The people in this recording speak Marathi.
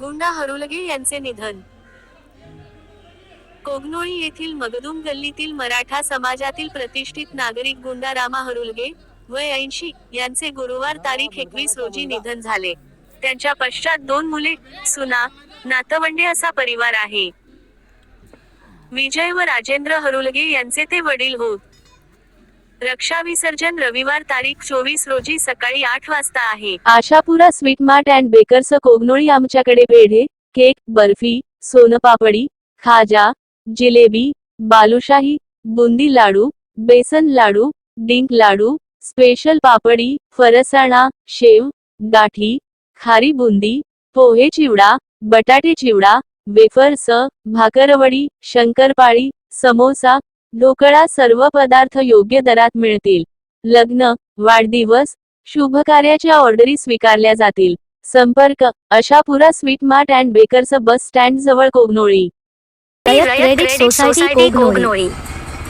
गुंडा हरुलगे यांचे निधन. कोगनोळी येथील मगदुम गल्लीतील मराठा समाजातील प्रतिष्ठित नागरिक गुंडा रामा हरुलगे वय ऐंशी यांचे गुरुवार तारीख एकवीस रोजी निधन झाले. त्यांच्या पश्चात दोन मुले सुना नातवंडे असा परिवार आहे. विजय व राजेंद्र हरुलगे यांचे ते वडील होत. रक्षा विसर्जन रविवार तारीख चोवीस रोजी सकाळी आठ वाजता आहे. Ashapura sweet mart and bakers Kognoli आमच्याकडे पेढे केक बर्फी सोनपापडी खाजा जिलेबी बालुशाही बुंदी लाडू बेसन लाडू डिंक लाडू स्पेशल पापडी फरसाणा शेव गाठी खारी बुंदी पोहे चिवडा बटाटे चिवडा वेफर्स भाकरवडी शंकरपाळी समोसा ढोकळा सर्व पदार्थ योग्य दरात मिळतील. लग्न वाढदिवस शुभ कार्याच्या ऑर्डरी स्वीकारल्या जातील. संपर्क Ashapura sweet mart and bakers bus stand जवळ कोगनोळी. Credit society Kognoli.